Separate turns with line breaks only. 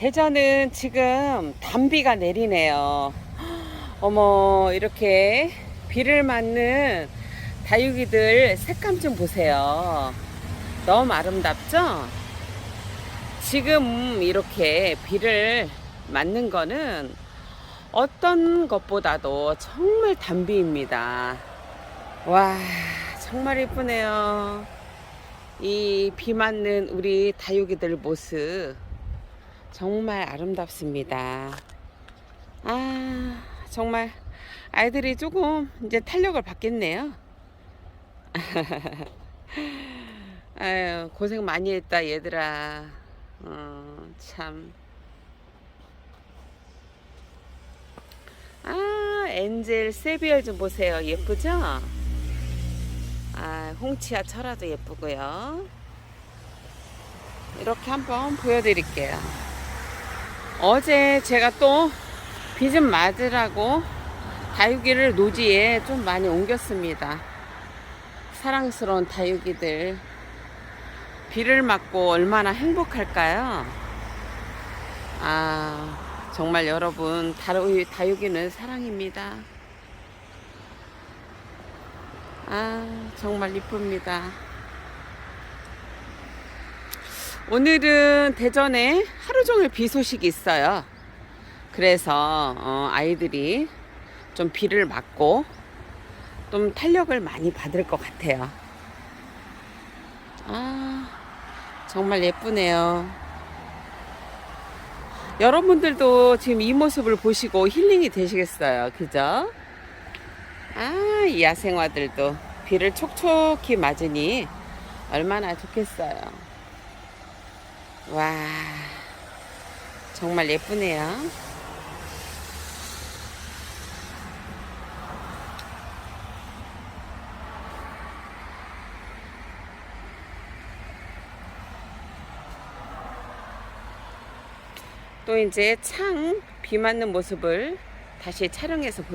대전은 지금 단비가 내리네요. 어머, 이렇게 비를 맞는 다육이들 색감 좀 보세요. 너무 아름답죠? 지금 이렇게 비를 맞는 거는 어떤 것보다도 정말 단비입니다. 와, 정말 이쁘네요. 이 비 맞는 우리 다육이들 모습 정말 아름답습니다. 아, 정말 아이들이 조금 이제 탄력을 받겠네요. 아유, 고생 많이 했다, 얘들아. 어, 참. 아, 엔젤 세비얼 좀 보세요. 예쁘죠? 아, 홍치야 철화도 예쁘고요. 이렇게 한번 보여드릴게요. 어제 제가 또 비 좀 맞으라고 다육이를 노지에 좀 많이 옮겼습니다. 사랑스러운 다육이들. 비를 맞고 얼마나 행복할까요? 아, 정말 여러분, 다루- 다육이는 사랑입니다. 아, 정말 이쁩니다. 오늘은 대전에 하루 종일 비 소식이 있어요. 그래서 어, 아이들이 좀 비를 맞고 좀 탄력을 많이 받을 것 같아요. 아, 정말 예쁘네요. 여러분들도 지금 이 모습을 보시고 힐링이 되시겠어요. 그죠? 아, 이 야생화들도 비를 촉촉히 맞으니 얼마나 좋겠어요. 와, 정말 예쁘네요. 또 이제 창 비 맞는 모습을 다시 촬영해서 보여